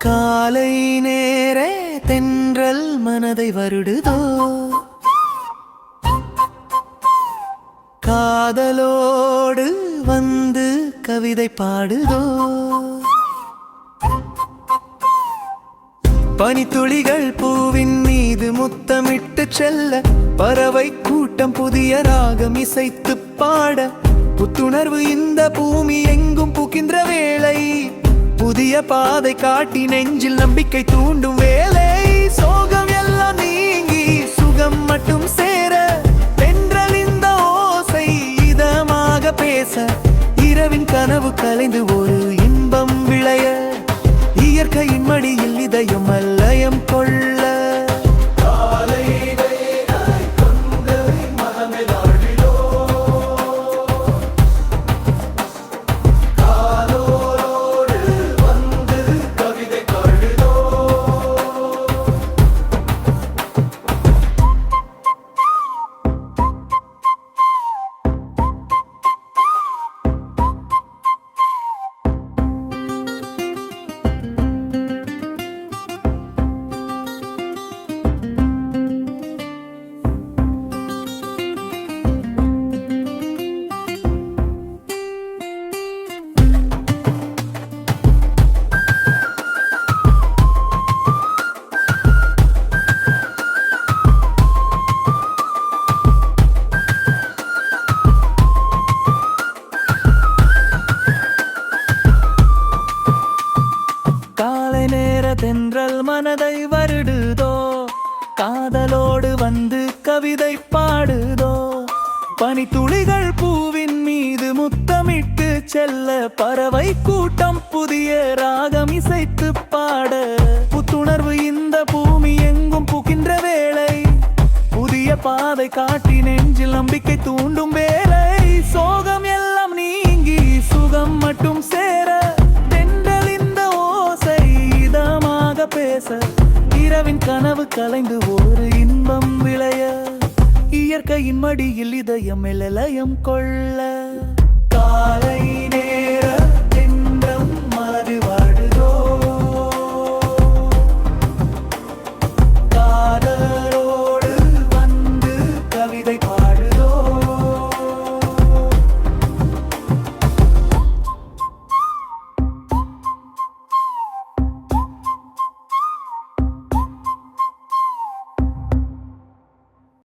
காலை நேரே தென்றல் மனதை வருடுதோ? காதலோடு வந்து கவிதை பாடுதோ? பனித்துளிகள் பூவின் மீது முத்தமிட்டு செல்ல பறவை கூட்டம் புதிய ராகம் இசைத்து பாட புத்துணர்வு இந்த பூமி எங்கும் புகின்ற வேளை புதிய பாதை காட்டி நெஞ்சில் நம்பிக்கை தூண்டும் வேலை. சோகம் எல்லாம் நீங்கி சுகம் மட்டும் சேர தென்றல் இந்த ஓசை இதமாக பேச. இரவின் கனவு கலைந்து ஒரு இன்பம் விளைய இயற்கையின் மடியில் இதயம் அல்ல. காலை நேர தென்றல் மனதை வருடுதோ? காதலோடு வந்து கவிதை பாடுதோ? பனித்துளிகள் பூவின் மீது முத்தமிட்டு செல்ல பறவை கூட்டம் புதிய ராகம் இசைத்து பாட. புத்துணர்வு இந்த பூமி எங்கும் புகின்ற வேளை. புதிய பாதை காட்டி நெஞ்சில் நம்பிக்கை தூண்டும் வேலை சோகம் எல்லாம் நீங்கி சுகம் மட்டும் சே கனவு கலைந்து ஒரு இன்பம் விளைய இயற்கையின் மடியில் இதயம் எழலயம் கொள்ள